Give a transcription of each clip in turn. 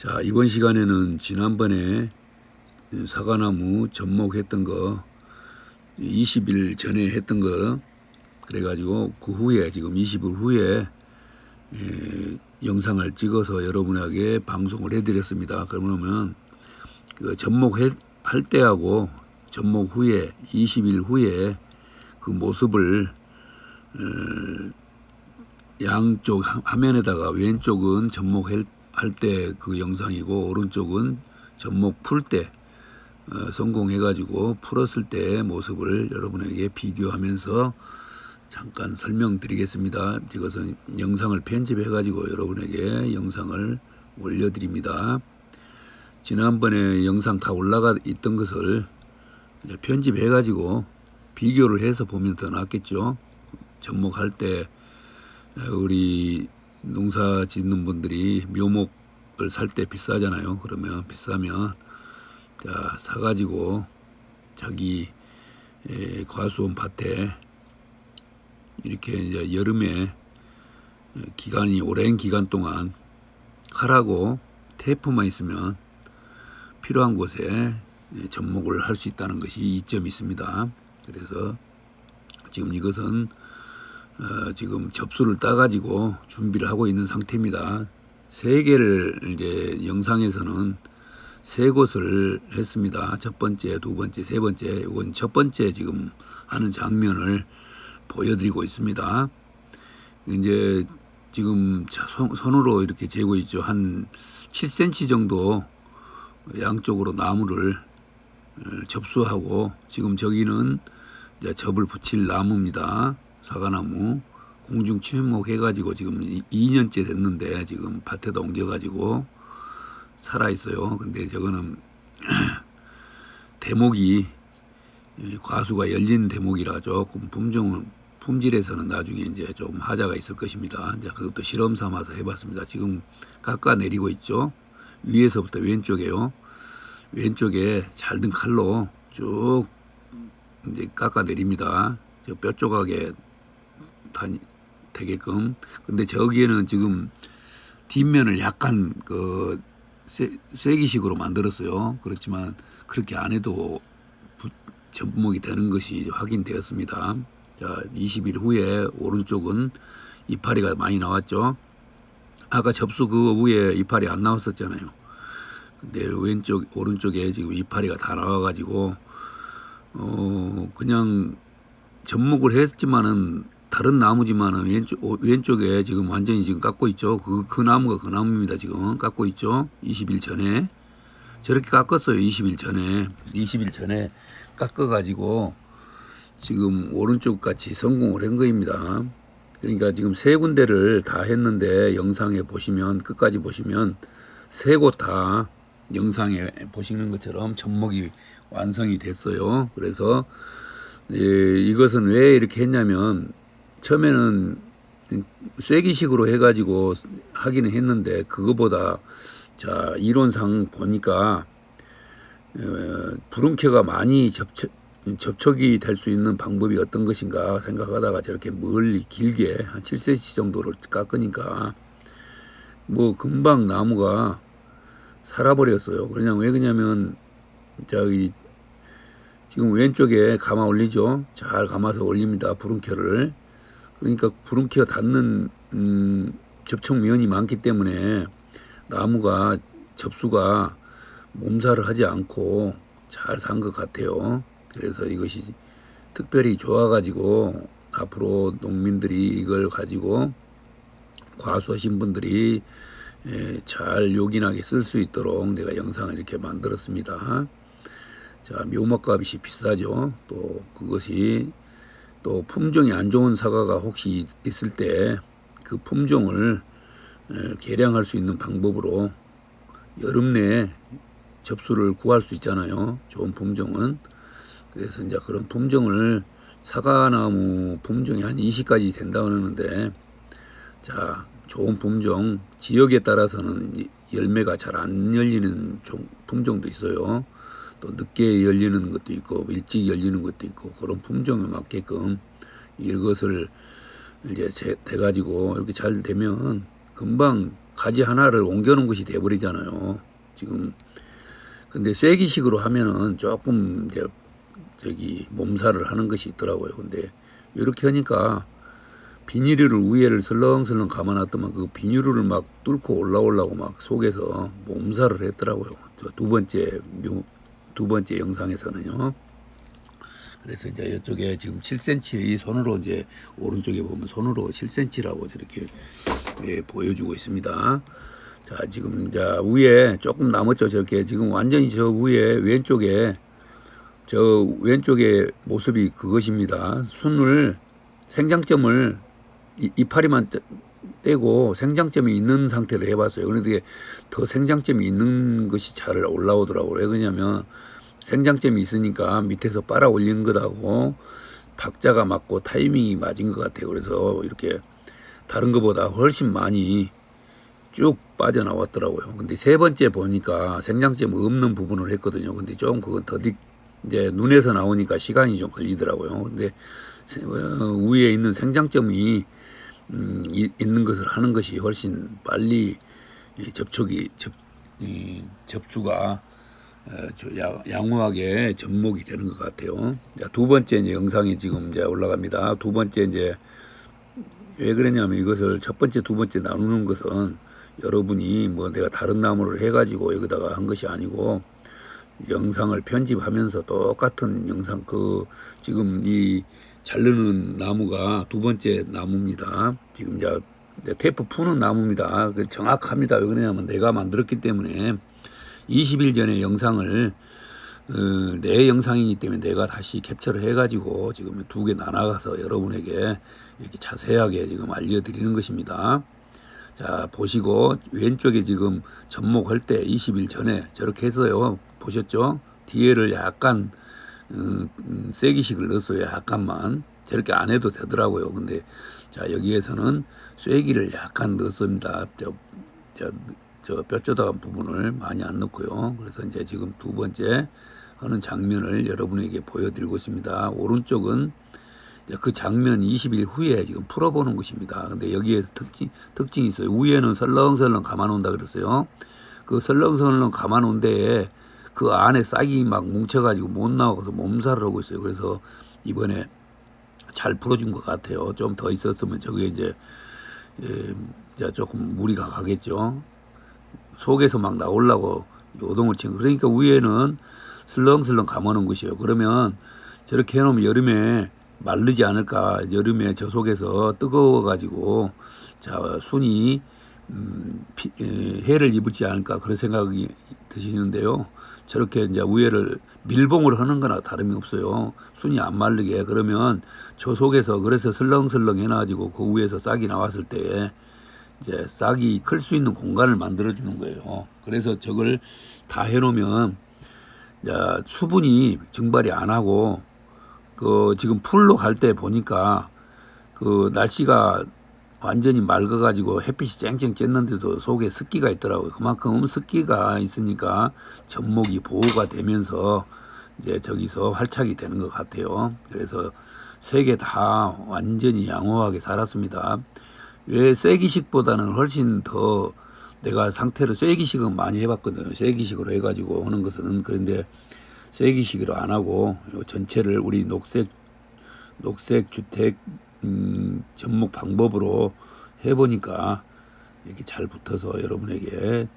자, 이번 시간에는 지난번에 사과나무 접목했던 거 20일 전에 했던 거 그래가지고 그 후에 지금 20일 후에 에, 영상을 찍어서 여러분에게 방송을 해드렸습니다. 그러면 그 접목할 때하고 접목 후에 20일 후에 그 모습을 어, 양쪽 화- 화면에다가 왼쪽은 접목할 때 그 영상이고 오른쪽은 접목 풀때 어, 성공해가지고 풀었을 때 모습을 여러분에게 비교하면서 잠깐 설명드리겠습니다. 이것은 영상을 편집해가지고 여러분에게 영상을 올려드립니다. 지난번에 영상 다 올라가 있던 것을 편집해가지고 비교를 해서 보면 더 낫겠죠. 접목할 때 우리 농사 짓는 분들이 묘목을 살 때 비싸잖아요. 그러면 비싸면 자 사가지고 자기 에, 과수원 밭에 이렇게 이제 여름에 기간이 오랜 기간 동안 칼하고 테이프만 있으면 필요한 곳에 접목을 할 수 있다는 것이 이점이 있습니다. 그래서 지금 이것은 어, 지금 접수를 따가지고 준비를 하고 있는 상태입니다. 세 개를 이제 영상에서는 세 곳을 했습니다. 첫 번째, 두 번째, 세 번째. 이건 첫 번째 지금 하는 장면을 보여드리고 있습니다. 이제 지금 손으로 이렇게 재고 있죠. 한 7cm 정도 양쪽으로 나무를 어, 접수하고 지금 저기는 접을 붙일 나무입니다. 사과나무 공중 침묵 해가지고 지금 2년째 됐는데 지금 밭에다 옮겨가지고 살아 있어요. 근데 저거는 대목이 이 과수가 열린 대목이라 조금 품종은 품질에서는 나중에 이제 좀 하자가 있을 것입니다. 이제 그것도 실험 삼아서 해봤습니다. 지금 깎아 내리고 있죠. 위에서부터 왼쪽에요. 왼쪽에 잘든 칼로 쭉 이제 깎아 내립니다. 저뼈 조각에 다 되게끔. 근데 저기에는 지금 뒷면을 약간 그 쇠, 쇠기식으로 만들었어요. 그렇지만 그렇게 안 해도 부- 접목이 되는 것이 확인되었습니다. 자, 20일 후에 오른쪽은 이파리가 많이 나왔죠. 아까 접수 그 위에 이파리 안 나왔었잖아요. 근데 왼쪽 오른쪽에 지금 이파리가 다 나와가지고 어 그냥 접목을 했지만은 다른 나무지만은 왼쪽 오- 왼쪽에 지금 완전히 지금 깎고 있죠. 그 그 나무가 그 나무입니다. 지금 깎고 있죠. 20일 전에 저렇게 깎았어요. 20일 전에 20일 전에 깎아가지고 지금 오른쪽 같이 성공을 한 거입니다. 그러니까 지금 세 군데를 다 했는데 영상에 보시면 끝까지 보시면 세 곳 다 영상에 보시는 것처럼 접목이 완성이 됐어요. 그래서 예, 이것은 왜 이렇게 했냐면 처음에는 쐐기식으로 해가지고 하기는 했는데 그거보다 자 이론상 보니까 어, 부름캐가 많이 접촉, 접촉이 될 수 있는 방법이 어떤 것인가 생각하다가 저렇게 멀리 길게 한 7cm 정도를 깎으니까 뭐 금방 나무가 살아버렸어요. 그냥 왜 그러냐면 저기 지금 왼쪽에 감아 올리죠. 잘 감아서 올립니다. 부름캐를. 그러니까 부름캐가 닿는 음, 접촉면이 많기 때문에 나무가 접수가 몸살을 하지 않고 잘 산 것 같아요. 그래서 이것이 특별히 좋아가지고 앞으로 농민들이 이걸 가지고 과수하신 분들이 예, 잘 요긴하게 쓸 수 있도록 내가 영상을 이렇게 만들었습니다. 자, 묘목값이 비싸죠. 또 그것이 또 품종이 안 좋은 사과가 혹시 있을 때 그 품종을 에, 개량할 수 있는 방법으로 여름 내에 접수를 구할 수 있잖아요. 좋은 품종은. 그래서 이제 그런 품종을 사과나무 품종이 한 20가지 된다고 하는데 자, 좋은 품종 지역에 따라서는 이 열매가 잘 안 열리는 종, 품종도 있어요. 또 늦게 열리는 것도 있고 일찍 열리는 것도 있고 그런 품종에 맞게끔 이것을 이제 제- 돼 가지고 이렇게 잘 되면 금방 가지 하나를 옮겨놓은 것이 돼버리잖아요. 지금 근데 쐐기식으로 하면은 조금 이제 저기 몸살을 하는 것이 있더라고요. 근데 이렇게 하니까 비닐을 위에를 설렁설렁 감아놨더만 그 비닐을 막 뚫고 올라오려고 막 속에서 몸살을 했더라고요. 저 두 번째 묘- 두 번째 영상에서는요. 그래서 이제 이쪽에 지금 7cm 이 손으로 이제 오른쪽에 보면 손으로 7cm라고 저렇게 예, 보여주고 있습니다. 자 지금 이제 위에 조금 남았죠 저렇게 지금 완전히 저 위에 왼쪽에 저 왼쪽에 모습이 그것입니다. 순을 생장점을 이- 이파리만 떼- 떼고 생장점이 있는 상태로 해봤어요. 그런데 더 생장점이 있는 것이 잘 올라오더라고요. 왜 그러냐면 생장점이 있으니까 밑에서 빨아 올린 것하고 박자가 맞고 타이밍이 맞은 것 같아요. 그래서 이렇게 다른 것보다 훨씬 많이 쭉 빠져나왔더라고요. 근데 세 번째 보니까 생장점 없는 부분을 했거든요. 근데 좀 그건 더디 이제 눈에서 나오니까 시간이 좀 걸리더라고요. 근데 세- 어, 위에 있는 생장점이 음, 이- 있는 것을 하는 것이 훨씬 빨리 이 접촉이 접, 이 접수가 양호하게 접목이 되는 것 같아요. 자, 두 번째 이제 영상이 지금 이제 올라갑니다. 두 번째 이제 왜 그랬냐면 이것을 첫 번째, 두 번째 나누는 것은 여러분이 뭐 내가 다른 나무를 해가지고 여기다가 한 것이 아니고 영상을 편집하면서 똑같은 영상 그 지금 이 자르는 나무가 두 번째 나무입니다. 지금 이제 테이프 푸는 나무입니다. 그 정확합니다. 왜 그러냐면 내가 만들었기 때문에 20일 전에 영상을 어, 내 영상이기 때문에 내가 다시 캡처를 해가지고 지금 두 개 나눠가서 여러분에게 이렇게 자세하게 지금 알려드리는 것입니다. 자 보시고 왼쪽에 지금 접목할 때 20일 전에 저렇게 했어요. 보셨죠? 뒤에를 약간 음, 음, 쐐기식을 넣었어요. 약간만 저렇게 안 해도 되더라고요. 근데 자 여기에서는 쐐기를 약간 넣었습니다. 저, 저, 저 뼈조다간 부분을 많이 안 넣고요. 그래서 이제 지금 두 번째 하는 장면을 여러분에게 보여드리고 있습니다. 오른쪽은 그 장면 20일 후에 지금 풀어보는 것입니다. 근데 여기에 특징, 특징이 있어요. 위에는 설렁설렁 감아놓는다 그랬어요. 그 설렁설렁 감아놓은 데에 그 안에 싹이 막 뭉쳐가지고 못 나와서 몸살을 하고 있어요. 그래서 이번에 잘 풀어준 것 같아요. 좀 더 있었으면 저게 이제, 예, 이제 조금 무리가 가겠죠. 속에서 막 나오려고 요동을 치고 그러니까 위에는 슬렁슬렁 감아놓은 것이에요. 그러면 저렇게 해놓으면 여름에 마르지 않을까 여름에 저 속에서 뜨거워가지고 자 순이 음, 피, 에, 해를 입을지 않을까 그런 생각이 드시는데요. 저렇게 이제 위에를 밀봉을 하는 거나 다름이 없어요. 순이 안 마르게 그러면 저 속에서 그래서 슬렁슬렁 해놔가지고 그 위에서 싹이 나왔을 때 이제 싹이 클 수 있는 공간을 만들어 주는 거예요. 그래서 저걸 다 해놓으면 수분이 증발이 안 하고 그 지금 풀로 갈 때 보니까 그 날씨가 완전히 맑아가지고 햇빛이 쨍쨍 쬐는데도 속에 습기가 있더라고요. 그만큼 습기가 있으니까 접목이 보호가 되면서 이제 저기서 활착이 되는 것 같아요. 그래서 세 개 다 완전히 양호하게 살았습니다. 왜 쐐기식보다는 훨씬 더 내가 상태를 쐐기식은 많이 해봤거든요. 쐐기식으로 해가지고 하는 것은 그런데 쐐기식으로 안 하고 요 전체를 우리 녹색 녹색 주택 음, 접목 방법으로 해보니까 이렇게 잘 붙어서 여러분에게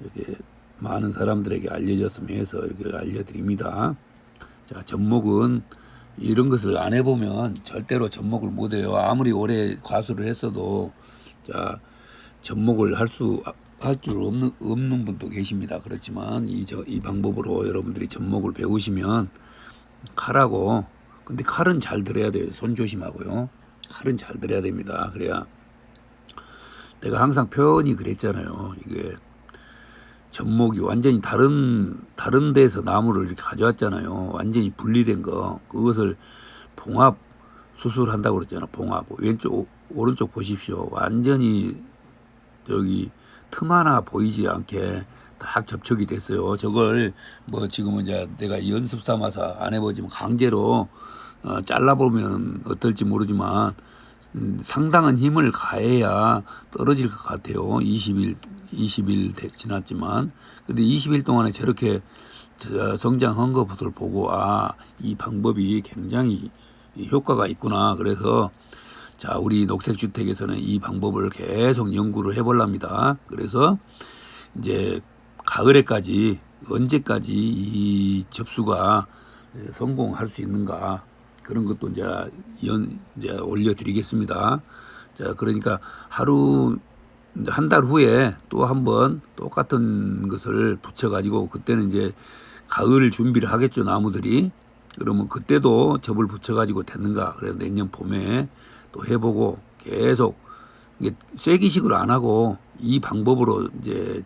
이렇게 많은 사람들에게 알려졌으면 해서 이렇게 알려드립니다. 자, 접목은 이런 것을 안 해보면 절대로 접목을 못해요. 아무리 오래 과수를 했어도 자 접목을 할 수 할 줄 없는 없는 분도 계십니다. 그렇지만 이저이 방법으로 여러분들이 접목을 배우시면 칼하고 근데 칼은 잘 들어야 돼요. 손 조심하고요. 칼은 잘 들어야 됩니다. 그래야 내가 항상 표현이 그랬잖아요. 이게 접목이 완전히 다른 다른 데서 나무를 이렇게 가져왔잖아요. 완전히 분리된 거 그것을 봉합 수술한다고 그랬잖아. 봉합 왼쪽 오- 오른쪽 보십시오. 완전히 저기 틈 하나 보이지 않게 딱 접촉이 됐어요. 저걸 뭐 지금은 이제 내가 연습 삼아서 안 해보지만 강제로 어, 잘라보면 어떨지 모르지만 음, 상당한 힘을 가해야 떨어질 것 같아요. 20일 20일 돼- 지났지만 근데 20일 동안에 저렇게 저 성장한 것을 보고 아 이 방법이 굉장히 효과가 있구나. 그래서 자 우리 녹색주택에서는 이 방법을 계속 연구를 해볼랍니다. 그래서 이제 가을에까지 언제까지 이 접수가 예, 성공할 수 있는가 그런 것도 이제 연 이제 올려드리겠습니다. 자 그러니까 하루 한 달 후에 또 한번 똑같은 것을 붙여가지고 그때는 이제 가을 준비를 하겠죠 나무들이 그러면 그때도 접을 붙여가지고 됐는가 그래서 내년 봄에 또 해보고 계속 이게 쐐기식으로 안 하고 이 방법으로 이제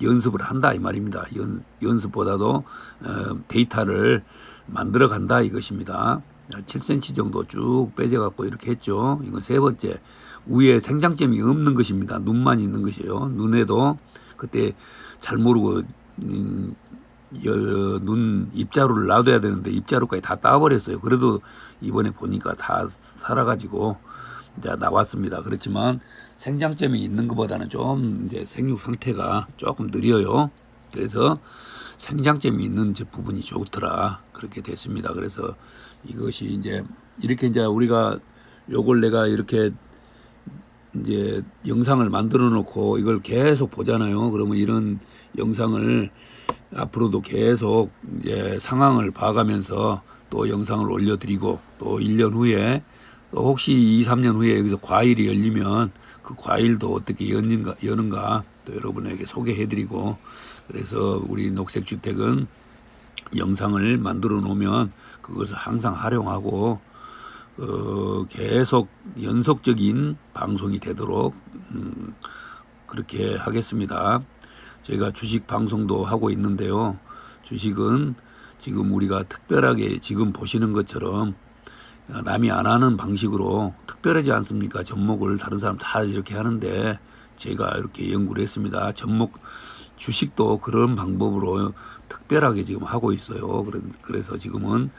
연습을 한다 이 말입니다. 연, 연습보다도 어, 데이터를 만들어 간다 이것입니다. 7cm 정도 쭉 빼져 갖고 이렇게 했죠. 이건 세 번째 위에 생장점이 없는 것입니다. 눈만 있는 것이에요. 눈에도 그때 잘 모르고 음, 여- 눈 입자루를 놔둬야 되는데 입자루까지 다 따버렸어요. 그래도 이번에 보니까 다 살아가지고 이제 나왔습니다. 그렇지만 생장점이 있는 것보다는 좀 이제 생육 상태가 조금 느려요. 그래서 생장점이 있는 저 부분이 좋더라 그렇게 됐습니다. 그래서 이것이 이제 이렇게 이제 우리가 요걸 내가 이렇게 이제 영상을 만들어 놓고 이걸 계속 보잖아요. 그러면 이런 영상을 앞으로도 계속 이제 상황을 봐가면서 또 영상을 올려드리고 또 1년 후에 또 혹시 2, 3년 후에 여기서 과일이 열리면 그 과일도 어떻게 여는가, 여는가 또 여러분에게 소개해드리고 그래서 우리 녹색주택은 영상을 만들어 놓으면 그것을 항상 활용하고 어, 계속 연속적인 방송이 되도록 음, 그렇게 하겠습니다. 제가 주식 방송도 하고 있는데요. 주식은 지금 우리가 특별하게 지금 보시는 것처럼 남이 안 하는 방식으로 특별하지 않습니까? 접목을 다른 사람 다 이렇게 하는데 제가 이렇게 연구를 했습니다. 접목 주식도 그런 방법으로 특별하게 지금 하고 있어요. 그래서 지금은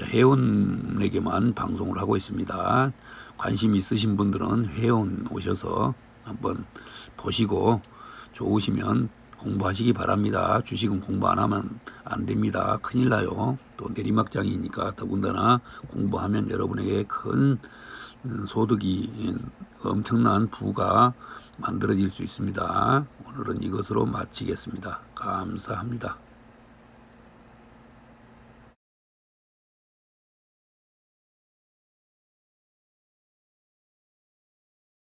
회원에게만 방송을 하고 있습니다. 관심 있으신 분들은 회원 오셔서 한번 보시고 좋으시면 공부하시기 바랍니다. 주식은 공부 안 하면 안 됩니다. 큰일 나요. 또 내리막장이니까 더군다나 공부하면 여러분에게 큰 음, 소득이 엄청난 부가 만들어질 수 있습니다. 오늘은 이것으로 마치겠습니다. 감사합니다.